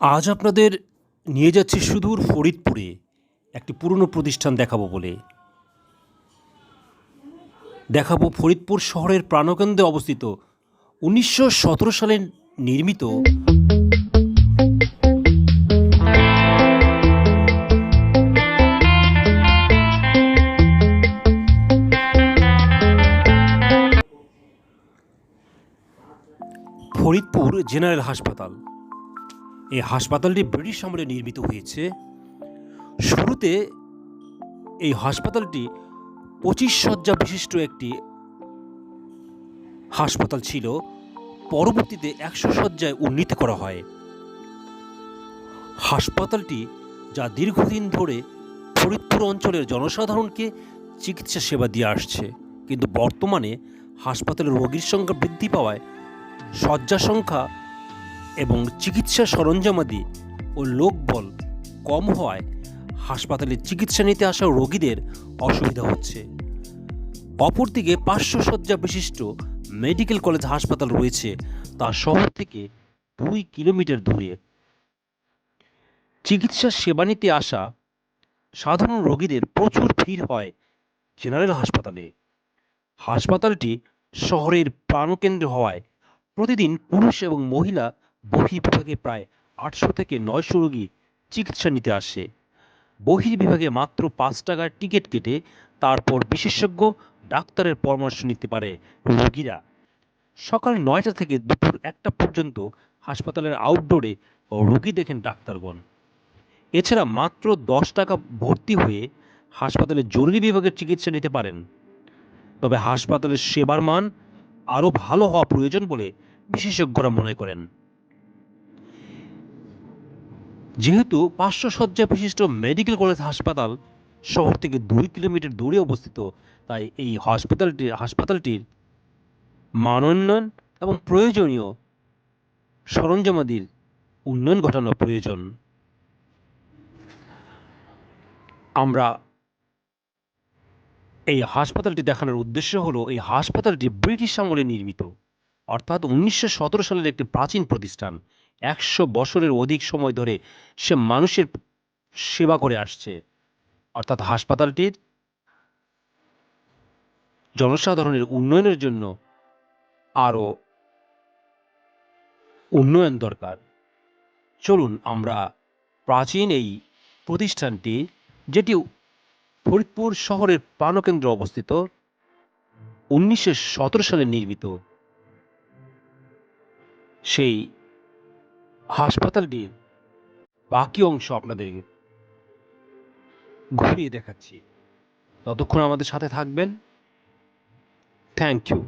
আজ আপনাদের নিয়ে যাচ্ছি সুদূর ফরিদপুরে একটি পুরনো প্রতিষ্ঠান দেখাবো বলে। দেখাবো ফরিদপুর শহরের প্রাণকেন্দ্রে অবস্থিত উনিশশো সতেরো সালে নির্মিত ফরিদপুর জেনারেল হাসপাতাল। এই হাসপাতালটি ব্রিটিশ আমলে নির্মিত হয়েছে। শুরুতে এই হাসপাতালটি পঁচিশ শয্যা বিশিষ্ট একটি হাসপাতাল ছিল। পরবর্তীতে একশো শয্যায় উন্নীত করা হয়। হাসপাতালটি যা দীর্ঘদিন ধরে ফরিদপুর অঞ্চলের জনসাধারণকে চিকিৎসা সেবা দিয়ে আসছে, কিন্তু বর্তমানে হাসপাতালে রোগীর সংখ্যা বৃদ্ধি পাওয়ায় শয্যা সংখ্যা এবং চিকিৎসা সরঞ্জামাদি ও লোকবল কম হওয়ায় হাসপাতালে চিকিৎসা নিতে আসা রোগীদের অসুবিধা হচ্ছে। অপরদিকে পাঁচশো শয্যা বিশিষ্ট মেডিকেল কলেজ হাসপাতাল রয়েছে তা শহর থেকে দুই কিলোমিটার দূরে। চিকিৎসা সেবা নিতে আসা সাধারণ রোগীদের প্রচুর ভিড় হয় জেনারেল হাসপাতালে। হাসপাতালটি শহরের প্রাণকেন্দ্র হওয়ায় প্রতিদিন পুরুষ এবং মহিলা বহির্বিভাগে প্রায় আটশো থেকে নয়শো রোগী চিকিৎসা নিতে আসে। বহির্বিভাগে মাত্র পাঁচ টাকার টিকিট কেটে তারপর বিশেষজ্ঞ ডাক্তারের পরামর্শ নিতে পারে রোগীরা। সকাল নয়টা থেকে দুপুর একটা পর্যন্ত হাসপাতালের আউটডোরে রোগী দেখেন ডাক্তারগণ। এছাড়া মাত্র দশ টাকা ভর্তি হয়ে হাসপাতালে জরুরি বিভাগের চিকিৎসা নিতে পারেন। তবে হাসপাতালের সেবার মান আরও ভালো হওয়া প্রয়োজন বলে বিশেষজ্ঞরা মনে করেন। যেহেতু পাঁচশো শয্যা বিশিষ্ট মেডিকেল কলেজ হাসপাতাল শহর থেকে দুই কিলোমিটার দূরে অবস্থিত, তাই এই হাসপাতালটি, হাসপাতালটির মানোন্নয়ন এবং প্রয়োজনীয় সরঞ্জামাদির উন্নয়ন ঘটানো প্রয়োজন। আমরা এই হাসপাতালটি দেখানোর উদ্দেশ্য হলো, এই হাসপাতালটি ব্রিটিশ আমলে নির্মিত, অর্থাৎ উনিশশো সতেরো সালের একটি প্রাচীন প্রতিষ্ঠান। একশো বছরের অধিক সময় ধরে সে মানুষের সেবা করে আসছে। অর্থাৎ হাসপাতালটির জনসাধারণের উন্নয়নের জন্য আরও উন্নয়ন দরকার। চলুন আমরা প্রাচীন এই প্রতিষ্ঠানটি, যেটি ফরিদপুর শহরের প্রাণকেন্দ্রে অবস্থিত, উনিশশো সতেরো সালে নির্মিত। সেই হাসপাতালটির বাকি অংশ আপনাদের ঘুরিয়ে দেখাচ্ছি। ততক্ষণ আমাদের সাথে থাকবেন। Thank you